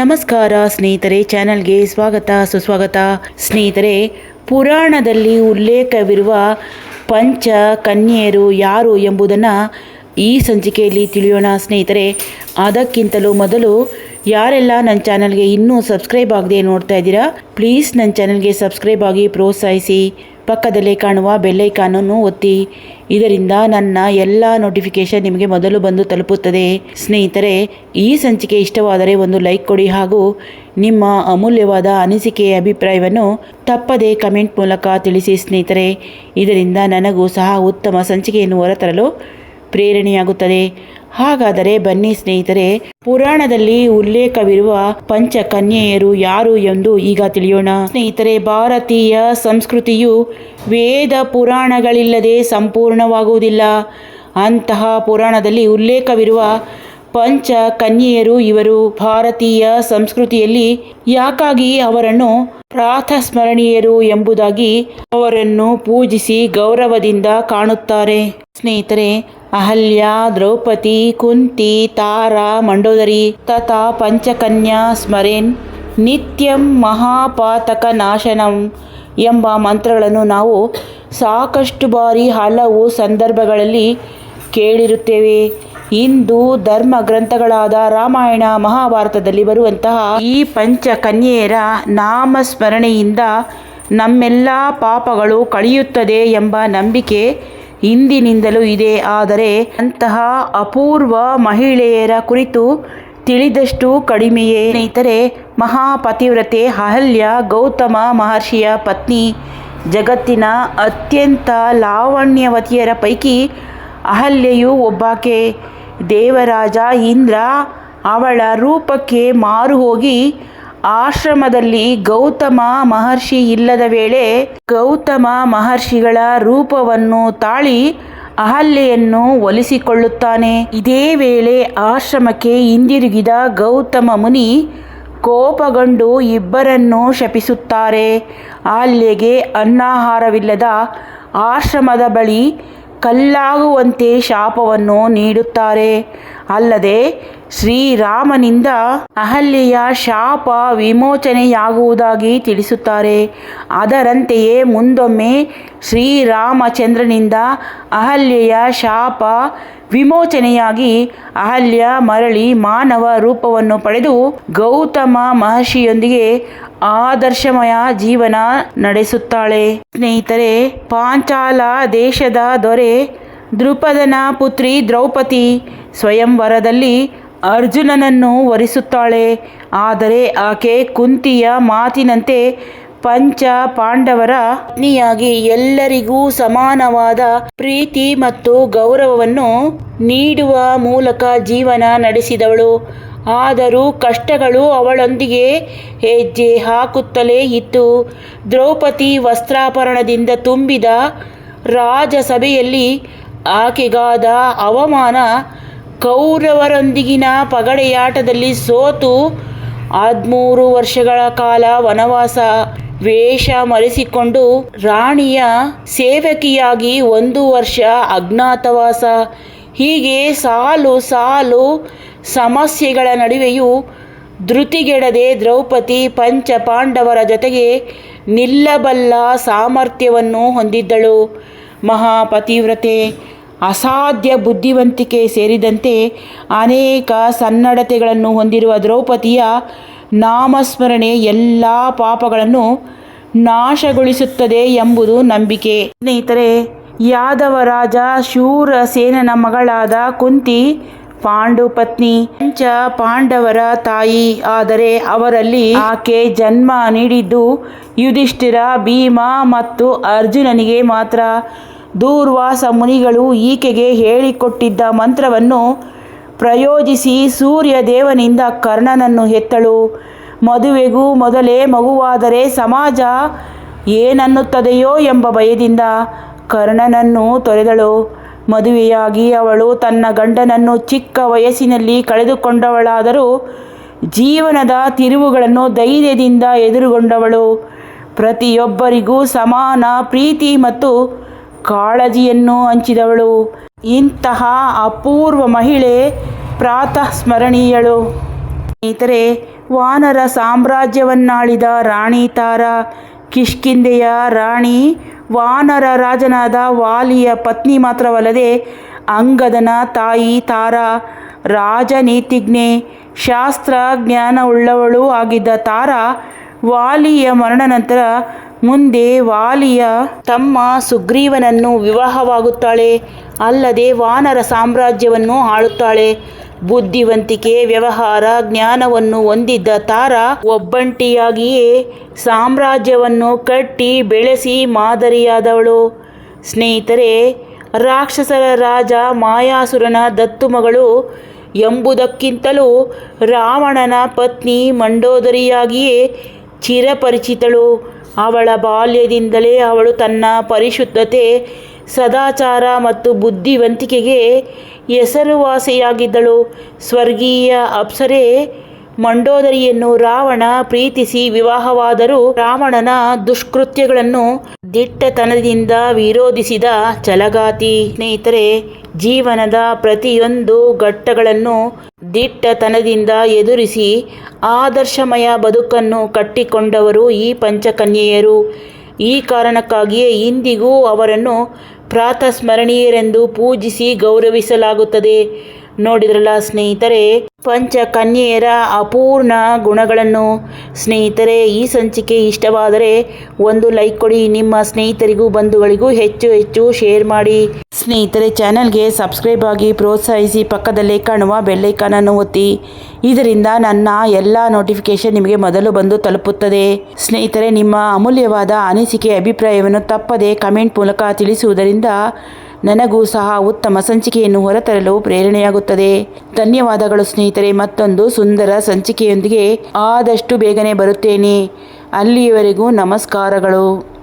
ನಮಸ್ಕಾರ ಸ್ನೇಹಿತರೆ, ಚಾನಲ್ಗೆ ಸ್ವಾಗತ, ಸುಸ್ವಾಗತ. ಸ್ನೇಹಿತರೆ, ಪುರಾಣದಲ್ಲಿ ಉಲ್ಲೇಖವಿರುವ ಪಂಚ ಕನ್ಯೆಯರು ಯಾರು ಎಂಬುದನ್ನು ಈ ಸಂಚಿಕೆಯಲ್ಲಿ ತಿಳಿಯೋಣ ಸ್ನೇಹಿತರೆ. ಅದಕ್ಕಿಂತಲೂ ಮೊದಲು ಯಾರೆಲ್ಲ ನನ್ನ ಚಾನಲ್ಗೆ ಇನ್ನೂ ಸಬ್ಸ್ಕ್ರೈಬ್ ಆಗದೆ ನೋಡ್ತಾ ಇದ್ದೀರಾ, ಪ್ಲೀಸ್ ನನ್ನ ಚಾನಲ್ಗೆ ಸಬ್ಸ್ಕ್ರೈಬ್ ಆಗಿ ಪ್ರೋತ್ಸಾಹಿಸಿ. ಪಕ್ಕದಲ್ಲೇ ಕಾಣುವ ಬೆಲ್ಲೈಕಾನನ್ನು ಒತ್ತಿ, ಇದರಿಂದ ನನ್ನ ಎಲ್ಲ ನೋಟಿಫಿಕೇಶನ್ ನಿಮಗೆ ಮೊದಲು ಬಂದು ತಲುಪುತ್ತದೆ. ಸ್ನೇಹಿತರೆ, ಈ ಸಂಚಿಕೆ ಇಷ್ಟವಾದರೆ ಒಂದು ಲೈಕ್ ಕೊಡಿ ಹಾಗೂ ನಿಮ್ಮ ಅಮೂಲ್ಯವಾದ ಅನಿಸಿಕೆಯ ಅಭಿಪ್ರಾಯವನ್ನು ತಪ್ಪದೇ ಕಮೆಂಟ್ ಮೂಲಕ ತಿಳಿಸಿ ಸ್ನೇಹಿತರೆ. ಇದರಿಂದ ನನಗೂ ಸಹ ಉತ್ತಮ ಸಂಚಿಕೆಯನ್ನು ಹೊರತರಲು ಪ್ರೇರಣೆಯಾಗುತ್ತದೆ. ಹಾಗಾದರೆ ಬನ್ನಿ ಸ್ನೇಹಿತರೆ, ಪುರಾಣದಲ್ಲಿ ಉಲ್ಲೇಖವಿರುವ ಪಂಚ ಕನ್ಯೆಯರು ಯಾರು ಎಂದು ಈಗ ತಿಳಿಯೋಣ. ಸ್ನೇಹಿತರೆ, ಭಾರತೀಯ ಸಂಸ್ಕೃತಿಯು ವೇದ ಪುರಾಣಗಳಿಲ್ಲದೆ ಸಂಪೂರ್ಣವಾಗುವುದಿಲ್ಲ. ಅಂತಹ ಪುರಾಣದಲ್ಲಿ ಉಲ್ಲೇಖವಿರುವ ಪಂಚ ಕನ್ಯೆಯರು ಇವರು. ಭಾರತೀಯ ಸಂಸ್ಕೃತಿಯಲ್ಲಿ ಯಾಕಾಗಿ ಅವರನ್ನು ಪ್ರಾತಸ್ಮರಣೀಯರು ಎಂಬುದಾಗಿ ಅವರನ್ನು ಪೂಜಿಸಿ ಗೌರವದಿಂದ ಕಾಣುತ್ತಾರೆ. ಸ್ನೇಹಿತರೆ ಅಹಲ್ಯ, ದ್ರೌಪದಿ, ಕುಂತಿ, ತಾರಾ, ಮಂಡೋದರಿ, ತಥಾ, ಪಂಚಕನ್ಯಾ, ಸ್ಮರೇನ್, ನಿತ್ಯಂ ಮಹಾಪಾತಕ ನಾಶನಂ ಎಂಬ ಮಂತ್ರಗಳನ್ನು ನಾವು ಸಾಕಷ್ಟು ಬಾರಿ ಹಲವು ಸಂದರ್ಭಗಳಲ್ಲಿ ಕೇಳಿರುತ್ತೇವೆ. ಹಿಂದೂ ಧರ್ಮ ಗ್ರಂಥಗಳಾದ ರಾಮಾಯಣ, ಮಹಾಭಾರತದಲ್ಲಿ ಬರುವಂತಹ ಈ ಪಂಚಕನ್ಯೆಯರ ನಾಮಸ್ಮರಣೆಯಿಂದ ನಮ್ಮೆಲ್ಲ ಪಾಪಗಳು ಕಳೆಯುತ್ತದೆ ಎಂಬ ನಂಬಿಕೆ ಹಿಂದಿನಿಂದಲೂ ಇದೆ. ಆದರೆ ಅಂತಹ ಅಪೂರ್ವ ಮಹಿಳೆಯರ ಕುರಿತು ತಿಳಿದಷ್ಟು ಕಡಿಮೆಯೇ. ಸ್ನೇಹಿತರೆ, ಮಹಾಪತಿವ್ರತೆ, ಅಹಲ್ಯ, ಗೌತಮ ಮಹರ್ಷಿಯ ಪತ್ನಿ, ಜಗತ್ತಿನ ಅತ್ಯಂತ ಲಾವಣ್ಯವತಿಯರ ಪೈಕಿ ಅಹಲ್ಯೆಯು ಒಬ್ಬಾಕೆ. ದೇವರಾಜ ಇಂದ್ರ ಅವಳ ರೂಪಕ್ಕೆ ಮಾರು ಹೋಗಿ ಆಶ್ರಮದಲ್ಲಿ ಗೌತಮ ಮಹರ್ಷಿ ಇಲ್ಲದ ವೇಳೆ ಗೌತಮ ಮಹರ್ಷಿಗಳ ರೂಪವನ್ನು ತಾಳಿ ಅಹಲ್ಯೆಯನ್ನು ಒಲಿಸಿಕೊಳ್ಳುತ್ತಾನೆ. ಇದೇ ವೇಳೆ ಆಶ್ರಮಕ್ಕೆ ಹಿಂದಿರುಗಿದ ಗೌತಮ ಮುನಿ ಕೋಪಗೊಂಡು ಇಬ್ಬರನ್ನು ಶಪಿಸುತ್ತಾರೆ. ಅಹಲ್ಯೆಗೆ ಅನ್ನಾಹಾರವಿಲ್ಲದ ಆಶ್ರಮದ ಬಳಿ ಕಲ್ಲಾಗುವಂತೆ ಶಾಪವನ್ನು ನೀಡುತ್ತಾರೆ. ಅಲ್ಲದೆ ಶ್ರೀರಾಮನಿಂದ ಅಹಲ್ಯೆಯ ಶಾಪ ವಿಮೋಚನೆಯಾಗುವುದಾಗಿ ತಿಳಿಸುತ್ತಾರೆ. ಅದರಂತೆಯೇ ಮುಂದೊಮ್ಮೆ ಶ್ರೀರಾಮಚಂದ್ರನಿಂದ ಅಹಲ್ಯೆಯ ಶಾಪ ವಿಮೋಚನೆಯಾಗಿ ಅಹಲ್ಯ, ಮರಳಿ, ಮಾನವ ರೂಪವನ್ನು ಪಡೆದು ಗೌತಮ ಮಹರ್ಷಿಯೊಂದಿಗೆ ಆದರ್ಶಮಯ ಜೀವನ ನಡೆಸುತ್ತಾಳೆ. ಸ್ನೇಹಿತರೆ, ಪಾಂಚಾಲ ದೇಶದ ದೊರೆ ದೃಪದನ ಪುತ್ರಿ ದ್ರೌಪದಿ ಸ್ವಯಂವರದಲ್ಲಿ ಅರ್ಜುನನನ್ನು ವರಿಸುತ್ತಾಳೆ. ಆದರೆ ಆಕೆ ಕುಂತಿಯ ಮಾತಿನಂತೆ ಪಂಚ ಪಾಂಡವರ ಪತ್ನಿಯಾಗಿ ಎಲ್ಲರಿಗೂ ಸಮಾನವಾದ ಪ್ರೀತಿ ಮತ್ತು ಗೌರವವನ್ನು ನೀಡುವ ಮೂಲಕ ಜೀವನ ನಡೆಸಿದವಳು. ಆದರೂ ಕಷ್ಟಗಳು ಅವಳೊಂದಿಗೆ ಹೆಜ್ಜೆ ಹಾಕುತ್ತಲೇ ಇತ್ತು. ದ್ರೌಪದಿ ವಸ್ತ್ರಾಪರಣದಿಂದ ತುಂಬಿದ ರಾಜಸಭೆಯಲ್ಲಿ ಆಕೆಗಾದ ಅವಮಾನ ಕೌರವರೊಂದಿಗಿನ ಪಗಡೆಯಾಟದಲ್ಲಿ ಸೋತು. ಹದಿಮೂರು ವರ್ಷಗಳ ಕಾಲ ವನವಾಸ. ವೇಷ ಮರೆಸಿಕೊಂಡು ರಾಣಿಯ ಸೇವಕಿಯಾಗಿ ಒಂದು ವರ್ಷ ಅಜ್ಞಾತವಾಸ. ಹೀಗೆ ಸಾಲು ಸಾಲು ಸಮಸ್ಯೆಗಳ ನಡುವೆಯೂ ಧೃತಿಗೆಡದೆ ದ್ರೌಪದಿ ಪಂಚ ಪಾಂಡವರ ಜೊತೆಗೆ ನಿಲ್ಲಬಲ್ಲ ಸಾಮರ್ಥ್ಯವನ್ನು ಹೊಂದಿದ್ದಳು. ಮಹಾಪತಿವ್ರತೆ, ಅಸಾಧ್ಯ ಬುದ್ಧಿವಂತಿಕೆ ಸೇರಿದಂತೆ ಅನೇಕ ಸನ್ನಡತೆಗಳನ್ನು ಹೊಂದಿರುವ ದ್ರೌಪದಿಯ ನಾಮಸ್ಮರಣೆ ಎಲ್ಲ ಪಾಪಗಳನ್ನು ನಾಶಗೊಳಿಸುತ್ತದೆ ಎಂಬುದು ನಂಬಿಕೆ. ಸ್ನೇಹಿತರೆ, ಯಾದವರಾಜ ಶೂರಸೇನನ ಮಗಳಾದ ಕುಂತಿ ಪಾಂಡು ಪತ್ನಿ ಪಂಚ ಪಾಂಡವರ ತಾಯಿ. ಆದರೆ ಅವರಲ್ಲಿ ಆಕೆ ಜನ್ಮ ನೀಡಿದ್ದು ಯುಧಿಷ್ಠಿರ, ಭೀಮ ಮತ್ತು ಅರ್ಜುನನಿಗೆ ಮಾತ್ರ. ದೂರ್ವಾಸ ಮುನಿಗಳು ಈಕೆಗೆ ಹೇಳಿಕೊಟ್ಟಿದ್ದ ಮಂತ್ರವನ್ನು ಪ್ರಯೋಜಿಸಿ ಸೂರ್ಯ ದೇವನಿಂದ ಕರ್ಣನನ್ನು ಹೆತ್ತಳು. ಮದುವೆಗೂ ಮೊದಲೇ ಮಗುವಾದರೆ ಸಮಾಜ ಏನನ್ನುತ್ತದೆಯೋ ಎಂಬ ಭಯದಿಂದ ಕರ್ಣನನ್ನು ತೊರೆದಳು. ಮದುವೆಯಾಗಿ ಅವಳು ತನ್ನ ಗಂಡನನ್ನು ಚಿಕ್ಕ ವಯಸ್ಸಿನಲ್ಲಿ ಕಳೆದುಕೊಂಡವಳಾದರೂ ಜೀವನದ ತಿರುವುಗಳನ್ನು ಧೈರ್ಯದಿಂದ ಎದುರುಗೊಂಡವಳು. ಪ್ರತಿಯೊಬ್ಬರಿಗೂ ಸಮಾನ ಪ್ರೀತಿ ಮತ್ತು ಕಾಳಜಿಯನ್ನು ಹಂಚಿದವಳು. ಇಂತಹ ಅಪೂರ್ವ ಮಹಿಳೆ ಪ್ರಾತಃ ಸ್ಮರಣೀಯಳು ಸ್ನೇಹಿತರೆ, ವಾನರ ಸಾಮ್ರಾಜ್ಯವನ್ನಾಳಿದ ರಾಣಿ ತಾರ ಕಿಷ್ಕಿಂದೆಯ ರಾಣಿ, ವಾನರ ರಾಜನಾದ ವಾಲಿಯ ಪತ್ನಿ ಮಾತ್ರವಲ್ಲದೆ ಅಂಗದನ ತಾಯಿ ತಾರ, ರಾಜನೀತಿಜ್ಞೆ ಶಾಸ್ತ್ರ ಜ್ಞಾನವುಳ್ಳವಳು ಆಗಿದ್ದ ತಾರ ವಾಲಿಯ ಮರಣ ನಂತರ ಮುಂದೆ ವಾಲಿಯ ತಮ್ಮ ಸುಗ್ರೀವನನ್ನು ವಿವಾಹವಾಗುತ್ತಾಳೆ, ಅಲ್ಲದೆ ವಾನರ ಸಾಮ್ರಾಜ್ಯವನ್ನು ಆಳುತ್ತಾಳೆ. ಬುದ್ಧಿವಂತಿಕೆ, ವ್ಯವಹಾರ, ಜ್ಞಾನವನ್ನು ಹೊಂದಿದ್ದ ತಾರ ಒಬ್ಬಂಟಿಯಾಗಿಯೇ ಸಾಮ್ರಾಜ್ಯವನ್ನು ಕಟ್ಟಿ ಬೆಳೆಸಿ ಮಾದರಿಯಾದವಳು. ಸ್ನೇಹಿತರೆ, ರಾಕ್ಷಸರ ರಾಜ ಮಾಯಾಸುರನ ದತ್ತುಮಗಳು ಎಂಬುದಕ್ಕಿಂತಲೂ ರಾವಣನ ಪತ್ನಿ ಮಂಡೋದರಿಯಾಗಿಯೇ ಚಿರಪರಿಚಿತಳು. ಅವಳ ಬಾಲ್ಯದಿಂದಲೇ ಅವಳು ತನ್ನ ಪರಿಶುದ್ಧತೆ, ಸದಾಚಾರ ಮತ್ತು ಬುದ್ಧಿವಂತಿಕೆಗೆ ಹೆಸರುವಾಸಿಯಾಗಿದ್ದಳು. ಸ್ವರ್ಗೀಯ ಅಪ್ಸರೆ ಮಂಡೋದರಿಯನ್ನು ರಾವಣ ಪ್ರೀತಿಸಿ ವಿವಾಹವಾದರೂ ರಾವಣನ ದುಷ್ಕೃತ್ಯಗಳನ್ನು ದಿಟ್ಟತನದಿಂದ ವಿರೋಧಿಸಿದ ಚಲಗಾತಿ ಸ್ನೇಹಿತರೆ, ಜೀವನದ ಪ್ರತಿಯೊಂದು ಘಟ್ಟಗಳನ್ನು ದಿಟ್ಟತನದಿಂದ ಎದುರಿಸಿ ಆದರ್ಶಮಯ ಬದುಕನ್ನು ಕಟ್ಟಿಕೊಂಡವರು ಈ ಪಂಚಕನ್ಯೆಯರು. ಈ ಕಾರಣಕ್ಕಾಗಿಯೇ ಇಂದಿಗೂ ಅವರನ್ನು ಪ್ರಾತಸ್ಮರಣೀಯರೆಂದು ಪೂಜಿಸಿ ಗೌರವಿಸಲಾಗುತ್ತದೆ. ನೋಡಿದ್ರಲ್ಲ ಸ್ನೇಹಿತರೆ, ಪಂಚಕನ್ಯೆಯರ ಅಪೂರ್ಣ ಗುಣಗಳನ್ನು. ಸ್ನೇಹಿತರೆ, ಈ ಸಂಚಿಕೆ ಇಷ್ಟವಾದರೆ ಒಂದು ಲೈಕ್ ಕೊಡಿ, ನಿಮ್ಮ ಸ್ನೇಹಿತರಿಗೂ ಬಂಧುಗಳಿಗೂ ಹೆಚ್ಚು ಹೆಚ್ಚು ಶೇರ್ ಮಾಡಿ. ಸ್ನೇಹಿತರೆ, ಚಾನಲ್ಗೆ ಸಬ್ಸ್ಕ್ರೈಬ್ ಆಗಿ ಪ್ರೋತ್ಸಾಹಿಸಿ ಪಕ್ಕದಲ್ಲೇ ಕಾಣುವ ಬೆಲ್ಲೈಕಾನನ್ನು ಒತ್ತಿ. ಇದರಿಂದ ನನ್ನ ಎಲ್ಲ ನೋಟಿಫಿಕೇಶನ್ ನಿಮಗೆ ಮೊದಲು ಬಂದು ತಲುಪುತ್ತದೆ. ಸ್ನೇಹಿತರೆ, ನಿಮ್ಮ ಅಮೂಲ್ಯವಾದ ಅನಿಸಿಕೆ, ಅಭಿಪ್ರಾಯವನ್ನು ತಪ್ಪದೆ ಕಮೆಂಟ್ ಮೂಲಕ ತಿಳಿಸುವುದರಿಂದ ನನಗೂ ಸಹ ಉತ್ತಮ ಸಂಚಿಕೆಯನ್ನು ಹೊರತರಲು ಪ್ರೇರಣೆಯಾಗುತ್ತದೆ. ಧನ್ಯವಾದಗಳು ಸ್ನೇಹಿತರೆ, ಮತ್ತೊಂದು ಸುಂದರ ಸಂಚಿಕೆಯೊಂದಿಗೆ ಆದಷ್ಟು ಬೇಗನೆ ಬರುತ್ತೇನೆ. ಅಲ್ಲಿಯವರೆಗೂ ನಮಸ್ಕಾರಗಳು.